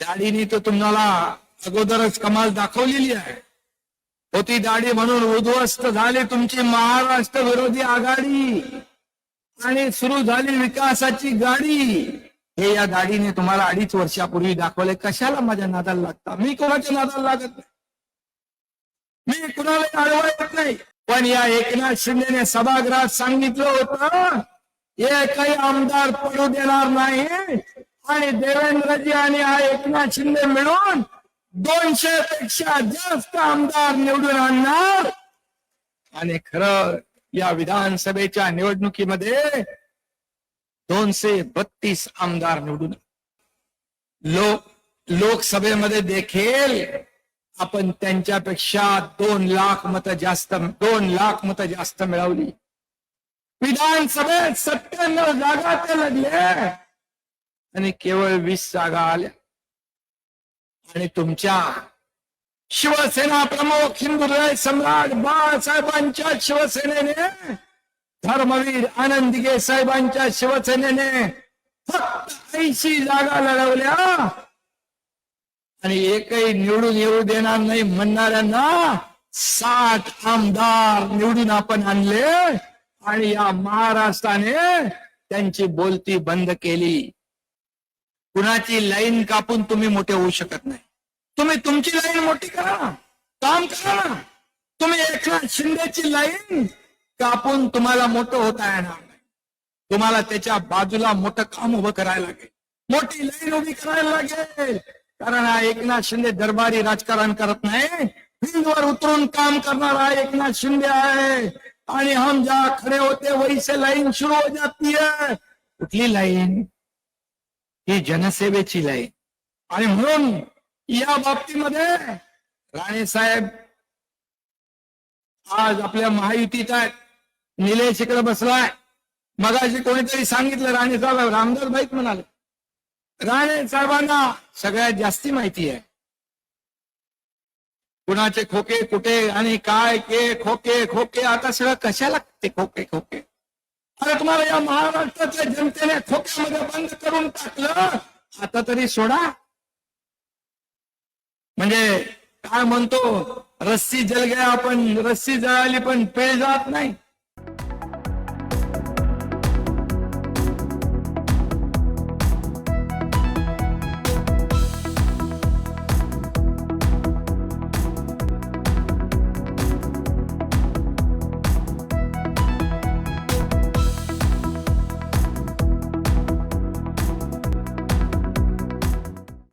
दाढीने तर तुम्हाला अगोदरच कमाल दाखवलेली आहे. होती दाढी म्हणून उद्ध्वस्त झाली तुमची महाराष्ट्र विरोधी आघाडी. आणि सुरू झाली विकासाची गाडी. हे या दाढीने तुम्हाला अडीच वर्षापूर्वी दाखवले. कशाला माझ्या नादाला लागता? मी कोणाच्या नादाला लागत नाही? मी कुणाला अडवा येत नाही? पण या एकनाथ शिंदेने सभागृहात सांगितलं होतं हे काही आमदार पडू देणार नाही. आणि देवेंद्रजी आणि हा एकनाथ शिंदे मिळून दोनशे पेक्षा जास्त आमदार निवडून आणणार. आणि खरं या विधानसभेच्या निवडणुकीमध्ये दोनशे बत्तीस आमदार निवडून लोक लोकसभेमध्ये देखील आपण त्यांच्यापेक्षा दोन लाख मत जास्त दोन लाख मतं जास्त मिळवली. विधानसभेत सत्त्याण्णव जागा ते लढले. आणि केवळ वीस जागा आल्या. आणि तुमच्या शिवसेना प्रमुख हिंदुराय सम्राट बाळासाहेबांच्या शिवसेनेने धर्मवीर आनंदगे साहेबांच्या शिवसेनेने फक्त ऐंशी जागा लढवल्या. आणि एकही निवडून येऊ देणार नाही म्हणणाऱ्यांना साठ आमदार निवडून आपण आणले. आणि या महाराष्ट्राने त्यांची बोलती बंद केली. कुणाची लाईन कापून तुम्ही मोठे होऊ शकत नाही. तुम्ही तुमची लाईन मोठी करा. काम करा. ना तुम्ही एकनाथ शिंदेची लाईन कापून तुम्हाला मोठं होता येणार नाही. तुम्हाला त्याच्या बाजूला मोठं काम उभं करायला लागेल. मोठी लाईन उभी करायला लागेल. कारण हा एकनाथ शिंदे दरबारी राजकारण करत नाही. फील्डवर उतरून काम करणारा एकनाथ शिंदे आहे. आणि हम जा खडे होते, वही से लाईन सुरू हो जाती है. कुठली लाईन? ही जनसेवेची लय आणि म्हणून या बाबतीमध्ये राणे साहेब आज आपल्या महायुतीत आहेत निलेश इकडे बसलाय. मगाशी कोणीतरी सांगितलं राणे साहेब रामदास भाईत म्हणाले. राणे साहेबांना सगळ्यात जास्ती माहिती आहे. कुणाचे खोके कुठे आणि काय के खोके खोके आता सगळं कशाला ते खोके खोके? अरे तुम्हाला या महाराष्ट्राच्या जनतेने खोक्यामध्ये बंद करून टाकलं? आता तरी सोडा. म्हणजे काय म्हणतो रस्सी जल गया पण रस्सी जळाली पण पेळ जात नाही.